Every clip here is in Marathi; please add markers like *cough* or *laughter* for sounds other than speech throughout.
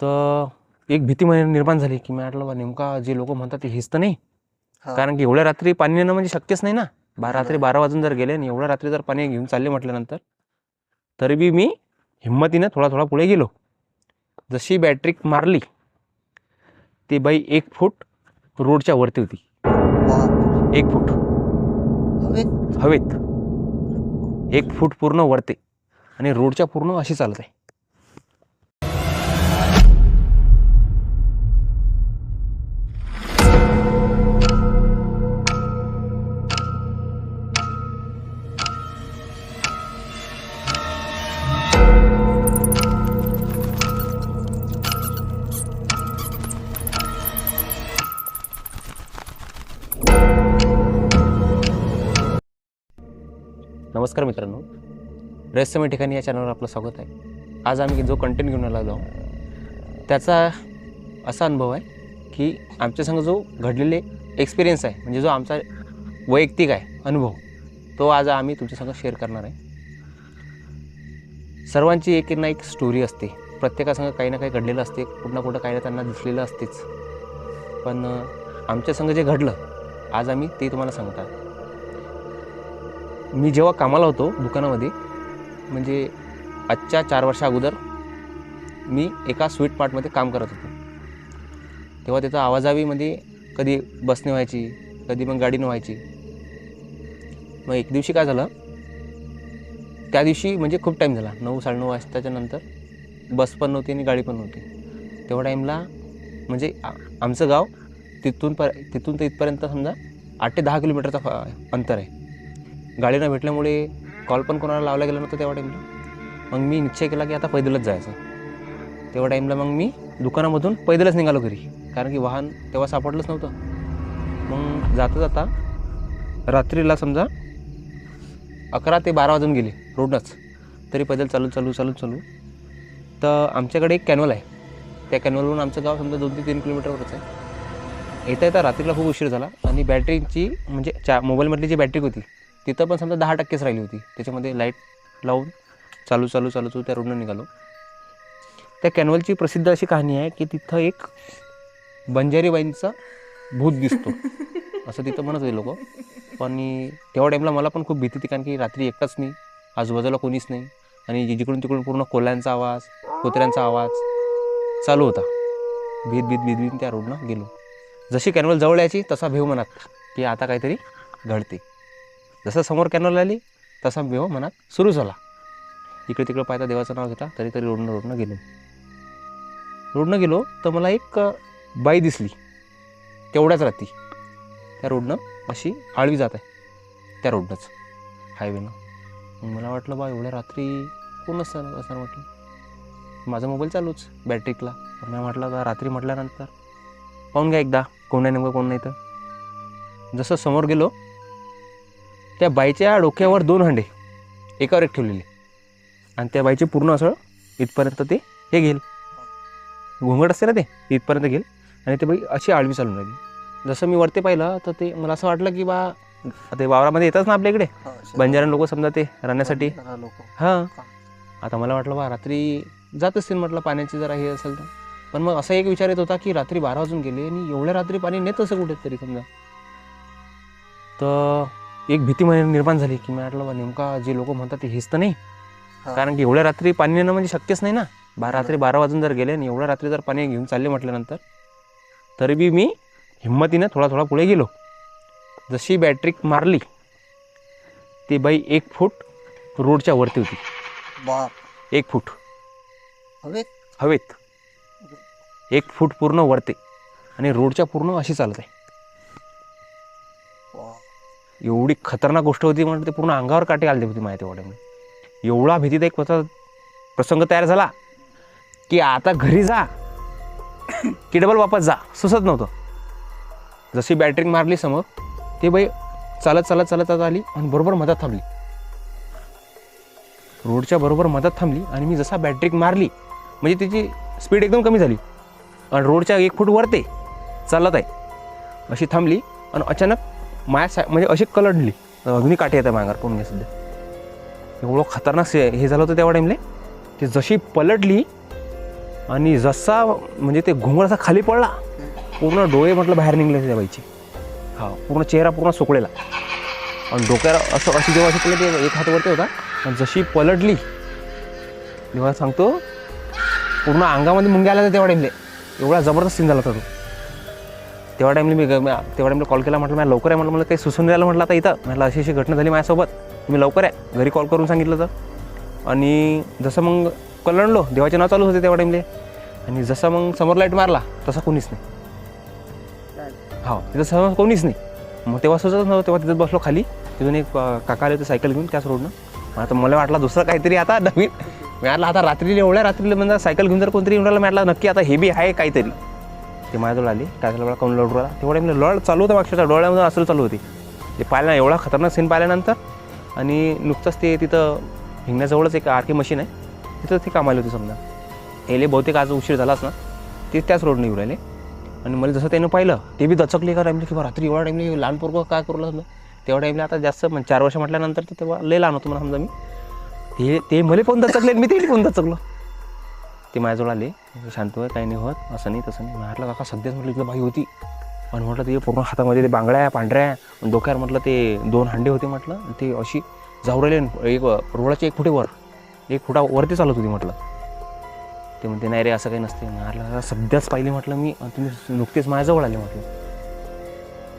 तर एक भीती मला निर्माण झाली की मी म्हटलं बा नेमका जे लोक म्हणतात ते हेच तर नाही हा. कारण की एवढ्या रात्री पाणी येणं म्हणजे शक्यच नाही ना बारा रात्री. बारा वाजून जर गेले आणि एवढ्या रात्री जर पाणी घेऊन चालले म्हटल्यानंतर तरी बी मी हिंमतीनं थोडा थोडा पुढे गेलो जशी बॅटरी मारली ती बाई एक फूट रोडच्या वरती होती बाप. एक फूट हवेत? हवेत एक फूट पूर्ण वरते आणि रोडच्या पूर्ण अशी चालत आहे नमस्कार मित्रांनो. रहस्यमय ठिकाणी या चॅनलवर आपलं स्वागत आहे. आज आम्ही जो कंटेंट घेऊन आला जाऊ त्याचा असा अनुभव आहे की आमच्या संग जो घडलेले एक्सपिरियन्स आहे म्हणजे जो आमचा वैयक्तिक आहे अनुभव तो आज आम्ही तुमच्यासंग शेअर करणार आहे. सर्वांची एक ना एक स्टोरी असते. प्रत्येकासंग काही ना काही घडलेलं असते कुठं ना कुठं काही ना त्यांना दिसलेलं असतेच. पण आमच्यासंग आमच्या संग जे घडलं आज आम्ही ते तुम्हाला सांगतात मी जेव्हा कामाला होतो दुकानामध्ये म्हणजे आजच्या चार वर्षा अगोदर मी एका स्वीट पार्टमध्ये काम करत होतो. तेव्हा त्याचा आवाजावीमध्ये म्हणजे कधी बसने व्हायची कधी मग गाडीनं व्हायची. मग एक दिवशी काय झालं त्या दिवशी म्हणजे खूप टाईम झाला. नऊ साडेनऊ वाजताच्या नंतर बस पण नव्हती आणि गाडी पण नव्हती. तेव्हा टाईमला म्हणजे आमचं गाव तिथून पर तिथून ते इथपर्यंत समजा आठ ते दहा किलोमीटरचा अंतर आहे. गाडी न भेटल्यामुळे कॉल पण कोणाला लावला गेला नव्हता तेव्हा टाईमला मग मी निश्चय केला की आता पैदलच जायचं. तेव्हा टाईमला मग मी दुकानामधून पैदलच निघालो घरी. कारण की वाहन तेव्हा सापडलंच नव्हतं. मग जाता जाता रात्रीला समजा अकरा ते बारा वाजून गेले रोडनंच. तरी पैदल चालू चालू चालू चालू. तर आमच्याकडे एक कॅनवल आहे. त्या कॅनवलवरून आमचं गाव समजा दोन ते तीन किलोमीटरवरच आहे. येता येता रात्रीला खूप उशीर झाला आणि बॅटरीची म्हणजे चा मोबाईलमधली जी बॅटरी होती तिथं पण समजा दहा टक्केच राहिली होती. त्याच्यामध्ये लाइट लावून चालू चालू चालू चालू त्या रोडनं निघालो. त्या कॅनवलची प्रसिद्ध अशी कहाणी आहे की तिथं एक बंजारीबाईंचा भूत दिसतो. असं तिथं म्हणत होते लोक. पण तेव्हा टाईमला मला पण खूप भीती होती कारण की रात्री एकटाच नाही आजूबाजूला कोणीच नाही. आणि जिकडून तिकडून पूर्ण कोल्ह्यांचा आवाज कुत्र्यांचा आवाज चालू होता. भीत भीत भीत भीत त्या रोडनं गेलो. जशी कॅनवल जवळ यायची तसा भेव म्हणत की आता काहीतरी घडते. जसं समोर कॅनल आली तसा भेव मनात सुरू झाला. इकडे तिकडे पाहता देवाचं नाव घेता तरी तरी रोडनं रोडनं गेलो. रोडनं गेलो तर मला एक बाई दिसली. तेवढ्याच रात्री. त्या रोडनं अशी आळवी जात आहे. त्या रोडनंच. हायवेनं. मग मला वाटलं बा एवढ्या रात्री कोण असणार असणार म्हटलं. माझा मोबाईल चालूच बॅटरीकला मी म्हटलं का रात्री म्हटल्यानंतर. पाहून घ्या एकदा कोण आहे नेमकं कोण नाही तर. जसं समोर गेलो त्या बाईच्या डोक्यावर दोन हंडे एकावर एक ठेवलेले. आणि त्या बाईचे पूर्ण असं इथपर्यंत ते हे घेईल. घोंगड असते ना ते इथपर्यंत घेईल. आणि ते बाई अशी आळवी चालून राहिली. जसं मी वरती पाहिलं तर ते मला असं वाटलं की बा ते वावरामध्ये येतात ना आपल्या इकडे हा, बंजारण लोक समजा ते राहण्यासाठी. हां. आता मला वाटलं बा रात्री जात असतील म्हटलं पाण्याची जरा हे असेल तर. पण मग असा एक विचार येत होता की रात्री बारा वाजून गेले आणि एवढ्या रात्री पाणी नेत असं कुठे तरी समजा. तर एक भीती निर्माण झाली की मी म्हटलं बा नेमका जे लोक म्हणतात ते हेच तर नाही. हा. कारण की एवढ्या रात्री पाणी नेणं म्हणजे शक्यच नाही ना. बारा रात्री बारा वाजून जर गेले आणि एवढ्या रात्री जर पाणी घेऊन चालले म्हटल्यानंतर तरी बी मी हिंमतीनं थोडा थोडा पुढे गेलो. जशी बॅटरी मारली ती बाई एक फूट रोडच्या वरती होती. बाप. एक फूट. हवेत? हवेत. एक फूट पूर्ण वरते. आणि रोडच्या पूर्ण अशी चालत आहे. एवढी खतरनाक गोष्ट होती म्हणजे ते पूर्ण अंगावर काटे आले होती माहिती वाटत एवढा भीतीदायक होता प्रसंग तयार झाला की आता घरी जा. *coughs* की डबल वापस जा. सुचत नव्हतं. जशी बॅटरी मारली समोर ते बाई चालत चालत चालत चालत आली आणि बरोबर मधात थांबली. रोडच्या बरोबर मधात थांबली आणि मी जसा बॅटरी मारली म्हणजे त्याची स्पीड एकदम कमी झाली. आणि रोडच्या एक फूट वरते चालत आहे. अशी थांबली आणि अचानक माया सा म्हणजे अशी कलडली. अग्नी काठी येतं मागार पूर्ण सध्या? एवढं खतरनाक से- हे झालं होतं तेव्हा टाईमले ते जशी पलटली आणि जसा म्हणजे ते घुंगळ असा खाली पडला पूर्ण डोळे म्हटलं बाहेर निघले त्या बाईचे. हा पूर्ण चेहरा पूर्ण सुकलेला. आणि डोक्याला असं अशी जेव्हा अशी ते एक हातवरती होता. आणि जशी पलटली तेव्हा सांगतो पूर्ण अंगामध्ये मुंग्या आल्या तेव्हा टाईमले एवढा जबरदस्त सीन झाला होता तो. तेव्हा टाईमला मी तेव्हा टाईमला कॉल केला म्हटलं मला लवकर आहे म्हटलं मला काही सुसून राहिलं म्हटलं आता इथं. म्हटलं अशी अशी घटना झाली माझ्यासोबत. तुम्ही लवकर आहे घरी कॉल करून सांगितलं तर. आणि जसं मग कलंडलो देवाचे नाव चालू होते तेव्हा टाईमले आणि जसं मग समोर लाइट मारला तसा कोणीच नाही. हो तिथं समोर कोणीच नाही. मग तेव्हा सुचत नव्हतं तेव्हा तिथं बसलो खाली. तिथून एक काका आले होते सायकल घेऊन त्याच रोडनं आता मला वाटलं दुसरं काहीतरी आता नवीन. मी आता रात्रीला एवढ्या रात्रीला म्हणजे सायकल घेऊन जर कोणतरी येऊन राहिलं म्हटलं नक्की आता हे बी आहे काहीतरी. ते माझ्याजवळ आली. काय झालं? मला कोण लढू राहिला? तेवढ्या मी लढ चालू होतं मागच्या डोळ्यामध्ये असं चालू होती. ते पाहिलं एवढा खतरनाक सीन पाहिल्यानंतर आणि नुकतंच ते तिथं हिंगण्याजवळच एक आर के मशीन आहे. तिथं ते कामाली होती समजा. यायले बहुतेक आज उशीर झालाच ना. ते त्याच रोडने येऊ राहिले. आणि मला जसं त्यानं पाहिलं ते बी दचकले का? टाईमला किंवा रात्री एवढ्या टाईमला लहान पोरगं काय करू लागलं? तेवढ्या टाईमला आता जास्त म्हणजे चार वर्ष म्हटल्यानंतर तर तेव्हा लय लहान होतो मला समजा मी. ते ते मला पण दचकले मी ते पण दचकलो. ते माझ्याजवळ आले. शांत आहे काही नाही होत असं नाही तसं नाही. म्हटलं काका सध्याच म्हटलं इथलं बाई होती. आणि म्हटलं ते पूर्ण हातामध्ये ते बांगड्या पांढऱ्या आणि डोक्यावर म्हटलं ते दोन हांडे होते म्हटलं. आणि ते अशी जाऊ राहिले एक रोडाचे एक फुटे वर एक फुटा वरती चालत होती म्हटलं. ते म्हणते नाही रे असं काही नसते म्हटलं सध्याच पाहिली म्हटलं मी तुम्ही नुकतेच माझ्याजवळ आले म्हटलं.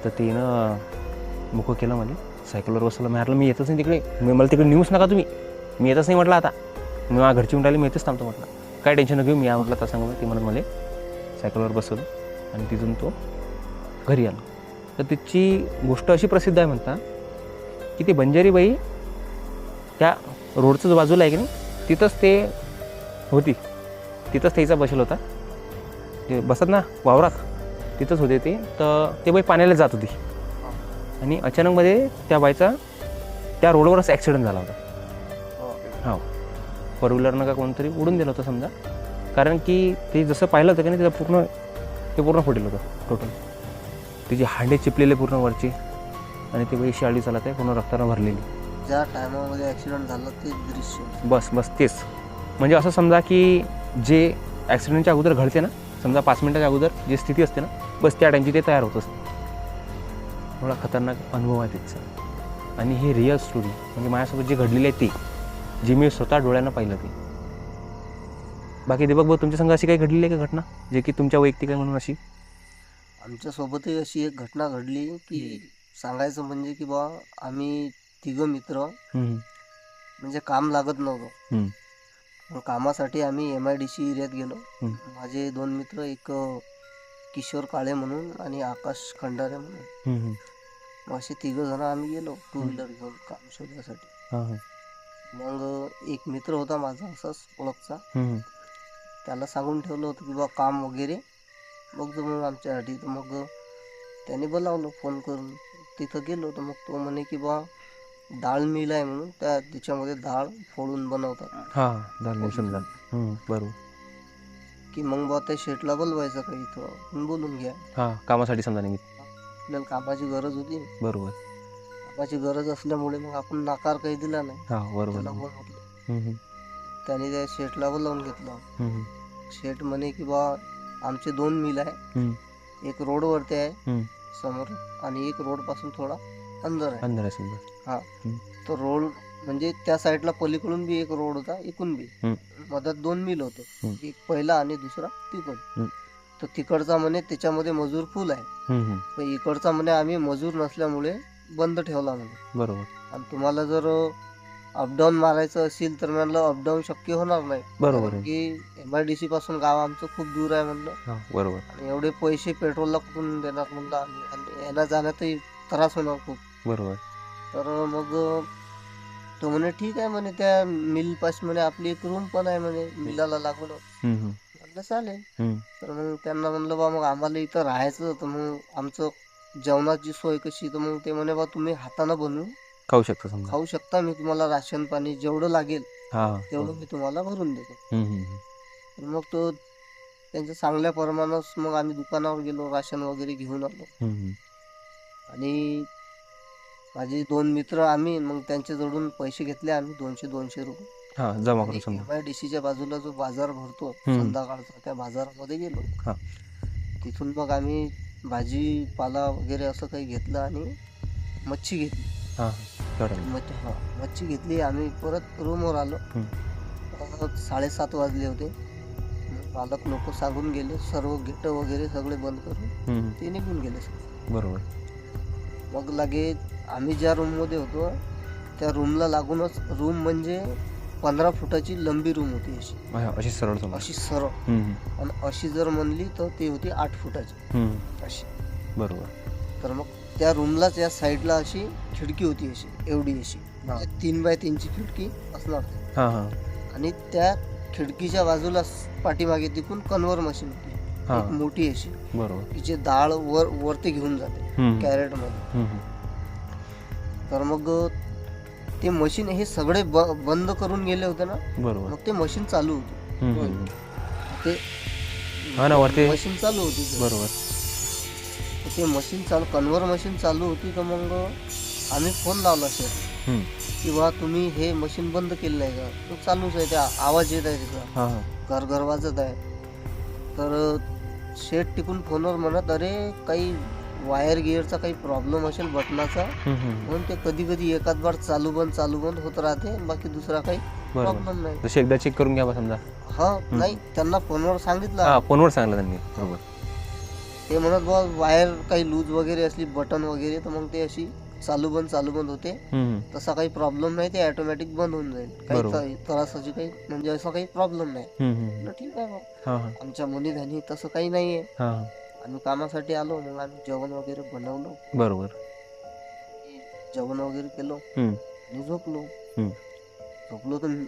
तर तिनं मुख केलं मला सायकलवर बसवलं. म्हटलं मी येतच नाही तिकडे. मी मला तिकडे नेऊच नका तुम्ही. मी येतच नाही म्हटलं आता. मी माझ्या घरची उंटाली मी येतच थांबतो म्हटलं. काय टेन्शन घेऊ मी या म्हटलं तसं सांगू. ती म्हणत मला सायकलवर बसवलं आणि तिथून तो घरी आला. तर तिची गोष्ट अशी प्रसिद्ध आहे म्हणता की ती बंजारी बाई त्या रोडचंच बाजूला आहे की नाही तिथंच ते होती. तिथंच त्याचा बसेल होता. ते बसत ना वावरात तिथंच होते ते. तर ते बाई पाण्याला जात होती. आणि अचानकमध्ये त्या बाईचा त्या रोडवरच ॲक्सिडेंट झाला होता. हो. फोर व्हीलरनं का कोणतरी उडून दिलं होतं समजा. कारण की ते जसं पाहिलं होतं की नाही त्याचं पूर्ण ते पूर्ण फुटेल होतं टोटल तिचे हांडे चिपलेले पूर्ण वरचे आणि ते बाई शाळी चालत आहे पूर्ण रक्तानं भरलेली. ज्या टायमामध्ये ॲक्सिडेंट झालं ते दृश्य. बस बस तेच. म्हणजे असं समजा की जे ॲक्सिडेंटच्या अगोदर घडते ना समजा पाच मिनिटाच्या अगोदर जी स्थिती असते ना बस त्या टाईमची ते तयार होत असते. एवढा खतरनाक अनुभव आहे तिचा आणि ही रिअल स्टोरी म्हणजे माझ्यासोबत जे घडलेली आहे ती जी मी स्वतः डोळ्यानं पाहिलं ती. बाकी दीपक भाऊ तुमच्या संग अशी काही घडलेली आहे का घटना? जे की तुमच्या वैयक्तिक आहे म्हणून अशी? आमच्यासोबतही अशी एक घटना घडली की सांगायचं म्हणजे की बा आम्ही तिघं मित्र हम्म, म्हणजे काम लागत नव्हतं. हम्म, मग कामासाठी आम्ही एम आय डी सी एरियात गेलो. हम्म. माझे दोन मित्र एक अ, किशोर काळे म्हणून आणि आकाश खंडारे म्हणून. हम्म, हम्म. मग असे तिघं जण आम्ही गेलो टू व्हीलर घेऊन काम शोधण्यासाठी. हा, हा. मग एक मित्र होता माझा असाच ओळखचा. त्याला सांगून ठेवलं होतं की बा काम वगैरे. बघतो मग आमच्यासाठी तर मग त्याने बोलावलं फोन करून. तिथं गेलो तर मग तो म्हणे की बा डाळ मिल आहे म्हणून त्या त्याच्यामध्ये डाळ फोडून बनवतात. हा बरोबर. की मग बा त्या शेटला बोलवायचं का इथं? बोलून घ्या. हा कामासाठी समजा आपल्याला कामाची गरज होती. बरोबर. कामाची गरज असल्यामुळे मग आपण नाकार काही दिला नाही. हा बरोबर. त्याला हम्म, बोलवलं हम्म, त्याने त्या शेटला बोलावून घेतलं. हम्म, शेट म्हणे की बा आमचे दोन मिल आहे. हम्म, एक रोडवरती आहे हम्म. समोर आणि एक रोडपासून थोडा अंदर आहे. अंधार आहे समजा. तो रोड म्हणजे त्या साईडला पलीकडून बी एक रोड होता इकडून बी. हम्म. मधात दोन मिल होतो. हम्म. एक पहिला आणि दुसरा तिकड हम्म. तर तिकडचा म्हणे त्याच्यामध्ये मजूर फुल आहे. हम्म, हम्म. पण इकडचा म्हणे आम्ही मजूर नसल्यामुळे बंद ठेवला म्हणे. बरोबर. आणि तुम्हाला जर अपडाऊन मारायचं असेल तर म्हणलं अपडाऊन शक्य होणार नाही. बरोबर कारण आहे. की एम आय डी सी पासून गाव आमचं खूप दूर आहे म्हणलं. हा बरोबर. आणि एवढे पैसे पेट्रोलला कुठून देणार म्हणलं आम्ही? आणि येण्या जाण्यातही त्रास होणार खूप. बरोबर. तर मग तो म्हणे ठीक आहे म्हणे त्या मिल पास म्हणे आपली एक रूम पण आहे म्हणे मिलाला लागून. हम्म, हम्म, म्हटलं चालेल. हम्म. तर मग त्यांना म्हणलं बा मग आम्हाला इथं राहायचं तर मग आमचं जेवणाची सोय कशी? तर मग ते म्हणे बा तुम्ही हातानं बनवून खाऊ शकतो समजा. खाऊ शकता. मी तुम्हाला राशन पाणी जेवढं लागेल हा. तेवढं मी तुम्हाला भरून देतो. हम्म, हम्म, तर मग तो त्यांच्या चांगल्या प्रमाणात मग आम्ही दुकानावर गेलो राशन वगैरे घेऊन आलो. हम्म, हम्म. आणि माझे दोन मित्र आम्ही मग त्यांच्याजवळून पैसे घेतले आम्ही दोनशे दोनशे रुपये. हा जमा करून समजा. एम आय डी सीच्या बाजूला जो बाजार भरतो हम्म. संध्याकाळचा त्या बाजारामध्ये गेलो. हा. तिथून मग आम्ही भाजीपाला वगैरे असं काही घेतलं आणि मच्छी घेतली. हा मच्छी हा. मच्छी घेतली आम्ही परत रूमवर आलो. अं, साडेसात वाजले होते. मग मालक लोक सांगून गेले सर्व गेट वगैरे सगळे बंद करून हम्म, ते निघून गेले सगळे. बरोबर. मग लागे आम्ही ज्या रूममध्ये होतो त्या रूमला लागूनच रूम म्हणजे पंधरा फुटाची लंबी रूम होती अशी. अशी सरळ समजा अशी सरळ. हम्म, आणि अशी जर म्हणली तर ती होती आठ फुटाची. हम्म, अशी. बरोबर. तर मग त्या रूमलाच या साईडला अशी खिडकी होती अशी एवढी अशी. म्हणजे तीन बाय तीनची खिडकी असणार ती. हा हा. आणि त्या खिडकीच्या बाजूला पाठीमागे तिकून कन्व्हर मशीन होती. हा. मोठी अशी बरोबर. तिचे डाळ वर वरती घेऊन जाते हम्म, कॅरेटमध्ये हम्म, तर मग ते मशीन हे सगळे ब- बंद करून गेले होते ना बरोबर. मग ते मशीन चालू होते. हम्म, हम्म, ते हा ना वरती? मशीन चालू होती. ते. बरोबर. तर ते मशीन चालू कन्व्हर मशीन चालू होती तर मग आम्ही फोन लावला सर हम्म, की बा तुम्ही हे मशीन बंद केलं नाही का? तो चालूच आहे त्या आवाज येत आहे तिथं. हा हा. घर घर वाजत आहे. तर शेट टिकून फोनवर म्हणत अरे काही वायर गिअरचा काही प्रॉब्लेम असेल बटनाचा म्हणून ते कधी कधी एकाच बार चालू बंद चालू बंद होत राहते बाकी दुसरा काही प्रॉब्लेम नाही. जसे एकदा चेक करून घ्या बा समजा. हा नाही त्यांना फोनवर सांगितलं. हा फोनवर सांगलं त्यांनी. बरोबर. ते म्हणत बा वायर काही लूज वगैरे असली बटन वगैरे तर मग ते अशी चालू बंद चालू बंद होते. तसा काही प्रॉब्लेम नाही ते ऑटोमॅटिक बंद होऊन जाईल. काही त्रासाची काही म्हणजे असा काही प्रॉब्लेम नाही. ठीक आहे आमच्या मुली धानी तसं काही नाहीये. आम्ही कामासाठी आलो मग आम्ही जेवण वगैरे बनवलं. बरोबर. जेवण वगैरे केलं. हम्म, आणि झोपलो. हम्म. झोपलो तर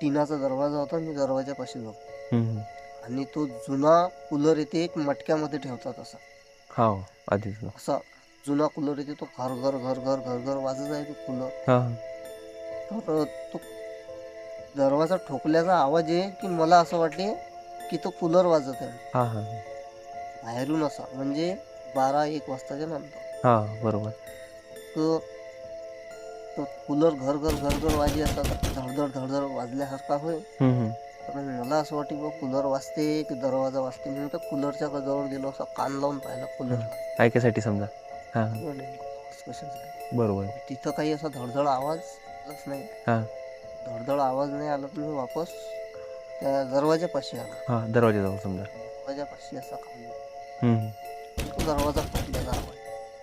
टिनाचा दरवाजा होता मी दरवाजापाशी झोप हम्म, हम्म. आणि तो जुना कूलर येते एक मटक्यामध्ये ठेवतात असा. हा हो, आधीच. ना. असा जुना कूलर येते तो घर घर घर घर घर घर वाजत आहे तो कूलर. हा हा. तर तो दरवाजा ठोकल्याचा आवाज आहे की मला असं वाटले की तो कूलर वाजत आहे. हा हा. बाहेरून असा म्हणजे बारा एक वाजताच्या नंतर. हा बरोबर. तो तो कूलर घर घर घर घर वाजी असतात धडधड धडधड वाजल्यासारखा होय हम्म, हम्म. पण मला असं वाटते बा कूलर वाजते की दरवाजा वाजते मी तर कूलरच्या जवळ गेलो असा कान लावून पाहिला कूलरला. ऐकायसाठी समजा. हा. हा कशाचा बरोबर. तिथं काही असा धडधड आवाज आलाच नाही. हा. धडधड आवाज नाही आला तर मी वापस त्या दरवाजापाशी आला. हा दरवाजाजवळ समजा. दरवाजापाशी असा खाल्ला. तो दरवाजा फुटलेला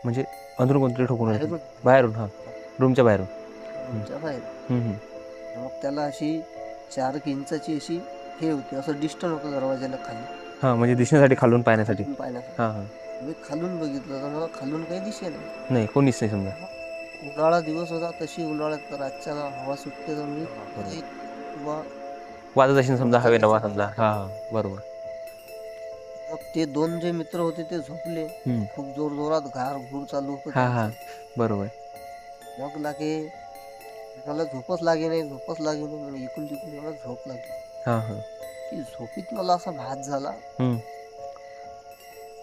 म्हणजे अंदरून कोणतरी ठोकून राहिलं. बाहेरून बाहेरून हा. रूमच्या बाहेरून. रूमच्या बाहेर हम्म, हम्म. मग त्याला अशी चार एक इंचाची अशी हे होती असं डिस्टन्स होतं दरवाजाला खाली. हा म्हणजे दिसण्यासाठी खालून पाहण्यासाठी. खालून पाहण्यासाठी. हा हा. मी खालून बघितलं तर मला खालून काही दिसे नाही नाही कोणीच नाही समजा. उन्हाळा दिवस होता तशी उन्हाळ्यात तर आजच्या हवा सुटते तर मी एक किंवा वाजत असेल समजा हवे नवा समजा. हा हा. बरोबर. मग ते दोन जे मित्र होते ते झोपले. हम्म. खूप जोर जोरात घार घूर चालू होत हा हा. बरोबर. मग लागे मला झोपच लागे नाही झोपच लागे नाही इकून तिकून मला झोप लागली. हा हा. ती झोपीत मला असा भात झाला हम्म.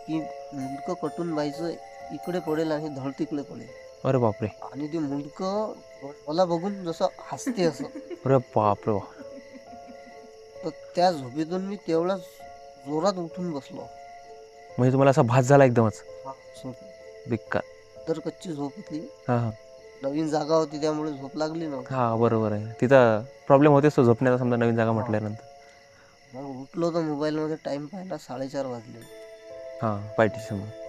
की मुंडकं कटून व्हायचं इकडे पडेल आणि धड तिकडे पडेल. अरे बापरे. आणि ते मुंडकं मला बघून जसं हसते असं. अरे बापरे. बाप. तर त्या झोपेतून मी तेवढ्याच जोरात उठून बसलो. म्हणजे तुम्हाला असा भास झाला एकदमच? हा, झोप. बिक्का तर कच्ची झोप होती. हा हा. नवीन जागा होती त्यामुळे झोप लागली नव्हती. हा बरोबर आहे. तिथं प्रॉब्लेम होतेच तो झोपण्याचा समजा नवीन जागा म्हटल्यानंतर. मग उठलो तर मोबाईलमध्ये टाइम पाहिला साडेचार वाजले. हा पायटी समजा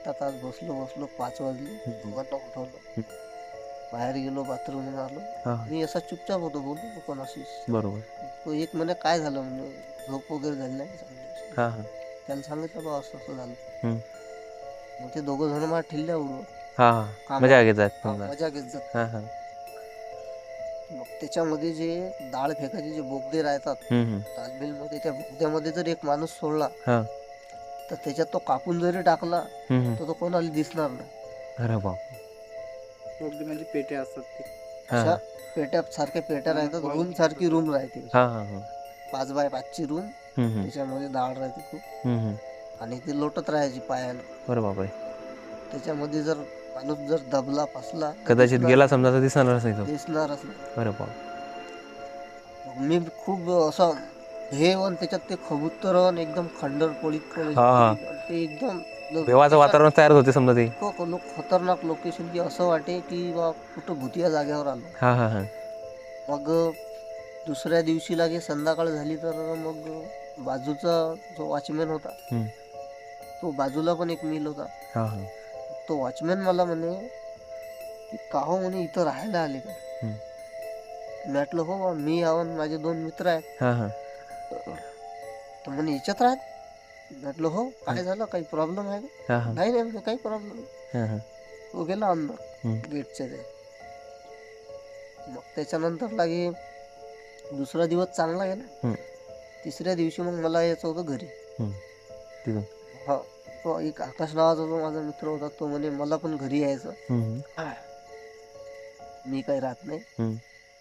आता तास बसलो बसलो पाच वाजले. दोघांना उठवलं. बाहेर गेलो बाथरूम आलो. हा. मी असा चुपचाप होतो बोलतो कोणाशी बरोबर. तो एक म्हणे काय झालं? म्हणजे झोप वगैरे झाली नाही? चांगली हा हा. त्याला सांगितलं बा असं असं झालं. हम्म. मग ते दोघं जण मला ठिल्ल्या उडवत हा हा. मजा हा, समजा मजा घेत जात. हा हा. मग त्याच्यामध्ये जे डाळ फेकायचे जे बोगदे राहतात हम्म, हम्म. तालमीमध्ये त्या बोगद्यामध्ये जर एक माणूस सोडला हा. तर त्याच्यात तो कापून जरी टाकला हम्म, हम्म. तर तो कोणाला दिसणार नाही. अरे बाप अगदी म्हणजे पेटे असतात ते. हा. पेट्या सारख्या पेट्या राहतात रूम सारखी रूम राहते. हा हा हा. पाच बाय पाचची रूम. त्याच्यामध्ये डाळ राहते खूप. आणि ती लोटत राहायची पायानं अरे बापरे. त्याच्यामध्ये जर माणूस जर दबला फसला कदाचित गेला समजा तर दिसणारच नाही तो दिसणारच नाही बाप. मी खूप असं हे त्याच्यात ते कबूतर अन एकदम खंडर हा, हा. ते एकदम भेवाचं वातावरण तयार होते समजा ते. खतरनाक लोकेशन की असं वाटे की बा कुठं भूतिया जागेवर आलो. हा हा हा. मग दुसऱ्या दिवशी लागे संध्याकाळ झाली तर मग बाजूचा जो वॉचमॅन होता हम्म. तो बाजूला पण एक मिल होता. हा हा. तो वॉचमॅन मला म्हणे की का हो म्हणे इथं राहायला आले का? हम्म. मी म्हटलं हो बा, मी आवन माझे दोन मित्र आहेत. हा हा. तर म्हणे याच्यात राहत? म्हटलं हो काय झालं? काही प्रॉब्लेम आहे का? हा हा. नाही नाही म्हणे, काही प्रॉब्लेम हा हा. तो गेला अंदर. गेटच्या ते मग त्याच्यानंतर लागे दुसरा दिवस चांगला गेला. तिसऱ्या दिवशी मग मला यायचं होतं घरी. तिथून हा तो एक आकाश नावाचा जो माझा मित्र होता तो म्हणे मला पण घरी यायचं. मी काही राहत नाही.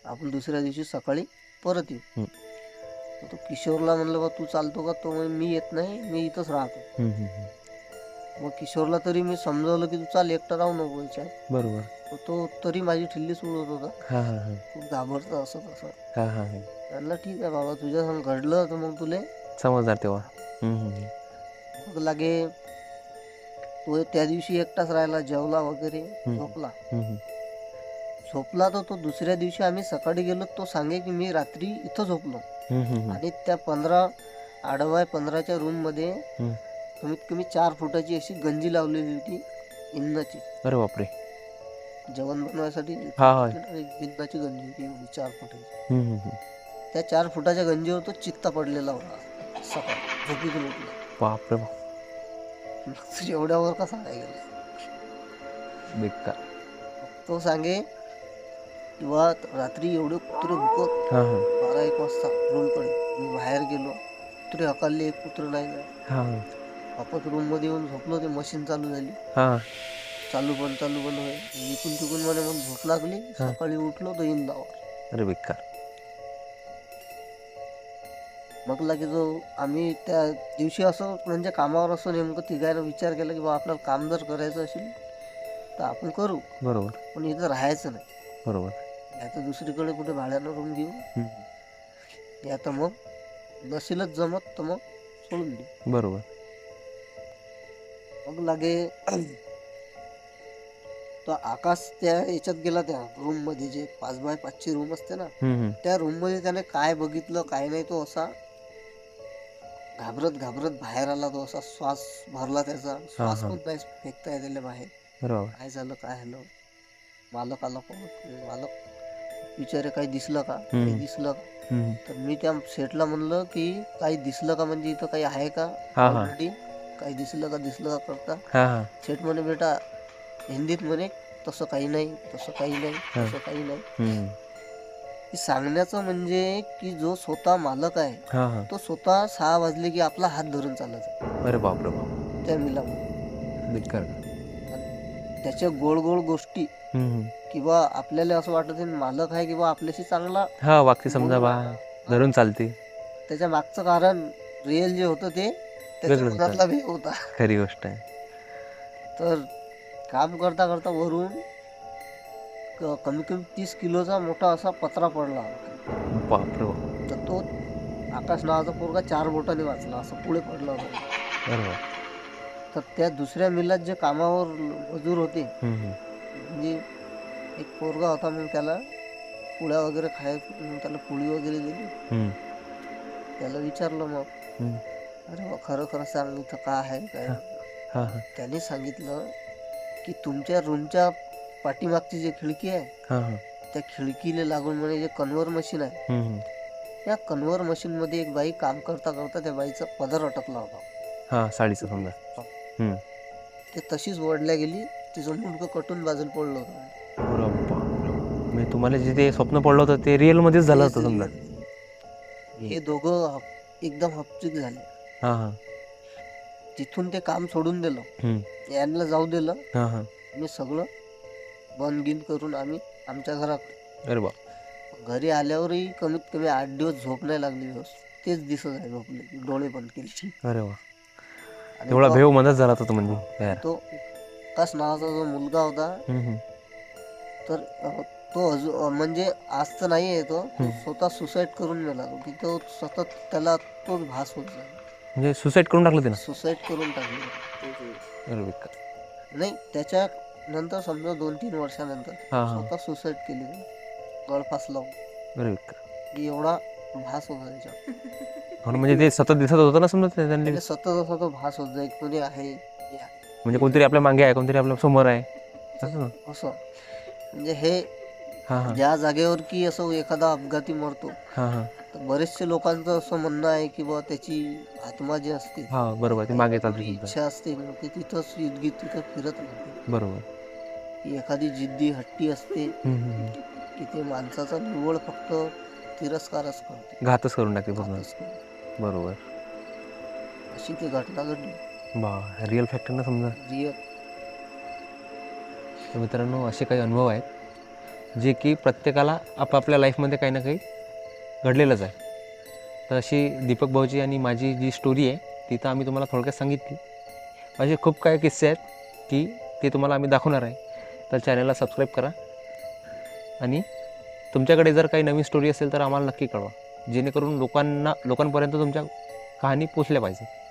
आपण दुसऱ्या दिवशी सकाळी परत येऊ. मग तो किशोरला म्हणलं बा तू चालतो का तो म्हणे मी येत नाही मी इथंच राहतो. मग किशोरला तरी मी समजावलं की तू चाल एकटा राहू नको याच्यात बरोबर तो तरी माझी ठिल्ली सोडत होता हा हा हा खूप घाबरतं असं तसं हा हा हा म्हणलं ठीक आहे बाबा तुझ्या संग घडलं तर मग तुले समजदार तेव्हा हम्म, हम्म, हम्म. मग लागे तो त्या दिवशी एकटाच राहिला जेवला वगैरे हम्म. झोपला हम्म, हम्म. झोपला तर तो दुसऱ्या दिवशी आम्ही सकाळी गेलो तो सांगे की मी रात्री इथं झोपलो. आणि त्या पंधरा आडवाय पंधराच्या रूममध्ये. कमीत कमी चार फुटाची अशी गंजी लावलेली होती इंदाची. अरे बापरे. जेवण बनवायसाठी हा हा. इंदाची गंजी होती एवढी चार फुटाची. त्या चार फुटाच्या गंजीवर तो चित्ता पडलेला होता सकाळी झोपीतून उठला. बापरे बाप. एवढ्यावर कसा गेला? बेकार. तो सांगे किंवा रात्री एवढे कुत्रे भुकत बारा एक वाजता रूमकडे मी बाहेर गेलो. कुत्रे हकालले एक कुत्र नाही हा हा. वापस रूममध्ये येऊन झोपलो. ते मशीन चालू झाली. हा. चालू बंद चालू बंद होय. इकून तिकून मला मग झोप लागली. हा. सकाळी उठलो तर इंदावर अरे बेकार. मग लागे जो आम्ही त्या दिवशी असं म्हणजे कामावर असं नेमकं तिघायला विचार केला की बा आपल्याला काम जर करायचं असेल तर आपण करू. बरोबर. पण इथं राहायचं नाही. बरोबर. आता दुसरीकडे कुठे भाड्यानं रूम घेऊ. हम्म. या तर मग नसेलच जमत तर मग सोडून देऊ बरोबर. मग लागे तो आकाश त्या याच्यात गेला त्या रूममध्ये जे पाच बाय पाचची रूम असते ना हम्म. त्या रूममध्ये त्याने काय बघितलं काय नाही तो असा घाबरत घाबरत बाहेर आला तो असा श्वास भरला त्याचा. श्वास हा. पण नाही फेकता येत त्याला बाहेर. बरोबर. काय झालं काय झालं? मालक आला पळत मालक विचारे काही दिसलं का? काही. दिसलं का. तर मी त्या सेटला म्हणलं की काही दिसलं का म्हणजे इथं काही आहे का? Already? काही दिसलं का दिसलं का करता? सेठ म्हणे बेटा हिंदीत म्हणे तसं काही नाही तसं काही नाही. तसं काही नाही. सांगण्याचं म्हणजे की जो स्वतः मालक आहे तो स्वतः सहा वाजले की आपला हात धरून चालायचा अरे बापरे बाप. त्या बेकार त्याच्या गोड गोड गोष्टी. किंवा आपल्याला असं वाटत मालक आहे किंवा आपल्याशी चांगला हा वाक्य समजा बा. धरून चालते. त्याच्या मागचं कारण रिअल जे होतं ते त्याच्या वेगळं होतं. मनातला भेद होता. खरी गोष्ट आहे. तर काम करता करता वरून क- कमी कमी तीस किलोचा मोठा असा पत्रा पडला. बापरे बाप. तर तो आकाश नावाचा पोरगा चार बोटाने वाचला असं पुढे पडला होता. तर त्या दुसऱ्या मिलात जे कामावर मजूर होते हम्म, हम्म. म्हणजे एक पोरगा होता मग त्याला पुड्या वगैरे खाय त्याला पोळी वगैरे दिली. त्याला विचारलं मग. अरे खरं खरं सांग इथं काय आहे काय हा हा त्याने सांगितलं की तुमच्या रूमच्या पाठीमागची जी खिडकी आहे त्या खिडकीला लागून म्हणे जे कन्व्हर मशीन आहे. त्या कन्व्हर मशीन मध्ये एक बाई काम करता करता त्या बाईचा पदर अटकला होता हा साडीचं समजा. ते तशीच ओढल्या गेली तिचं मुंडकं कटून बाजूला पडलं होतं. म्हणजे तुम्हाला जे ते स्वप्न पडलं होतं ते रिअल मध्येच झालं होतं समजा. हे दोघं हप- एकदम हपचिक झाले. हा हा. तिथून ते काम सोडून दिलं. हम्म. यांना जाऊ दिलं. हा हा. मी सगळं बंद गिन करून आम्ही आमच्या घरात अरे बाप. घरी आल्यावरही कमीत कमी आठ दिवस झोप नाही लागली व्यवस्थित. तेच दिसत आहे झोपले. डोळे बंद केले अरे वा. आणि तेवढा तो- भेव मध्येच झाला होता तो म्हणजे. तो आकाश नावाचा जो मुलगा होता हम्म, हम्म. तर अ, तो अजून म्हणजे आज तर नाही आहे तो. स्वतः सुसाईड करून मेला तो की तो सतत त्याला तोच भास होत जाईल म्हणजे सुसाईड करून टाकलं त्यानं सुसाईड करून टाकले. अरे बेकार. नाही त्याच्या नंतर समजा दोन तीन वर्षानंतर हां हां स्वतः सुसाईड केली त्याने. गळफास लावून बेकार. की एवढा भास होता त्याच्यावर हो ना, म्हणजे ते सतत दिसत होतं ना समजा ते त्यांनी म्हणजे सतत असा तो भास होत जाईल कोणी आहे हे आहे. म्हणजे कोणतरी आपल्या मागे आहे कोणतरी आपल्यासमोर आहे असं ना असं म्हणजे हां ज्या जागेवर की असं एखादा अपघाती मरतो हां हां. तर बरेचसे लोकांचं असं म्हणणं आहे की बा त्याची आत्मा जी असते हां बरोबर. ते मागे. इच्छा असते ते तिथंच युद्धी तिथं फिरत राहते. बरोबर. एखादी जिद्दी हट्टी असते. की ते माणसाचा निव्वळ फक्त तिरस्कारच करते. घातच करून टाकते. बरोबर. अशी ती घटना घडली. बा रिअल फॅक्टर ना समजा? रिअल तर मित्रांनो असे काही अनुभव आहेत. जे की प्रत्येकाला आपापल्या लाईफमध्ये काही ना काही घडलेलंच आहे. तर अशी दीपक भाऊजी आणि माझी जी स्टोरी आहे ती तर आम्ही तुम्हाला थोडक्यात सांगितली. असे खूप काही किस्से आहेत की ते तुम्हाला आम्ही दाखवणार आहे. तर चॅनलला सबस्क्राईब करा. आणि तुमच्याकडे जर काही नवीन स्टोरी असेल तर आम्हाला नक्की कळवा. जेणेकरून लोकांना लोकांपर्यंत तुमच्या कहाणी पोचल्या पाहिजे.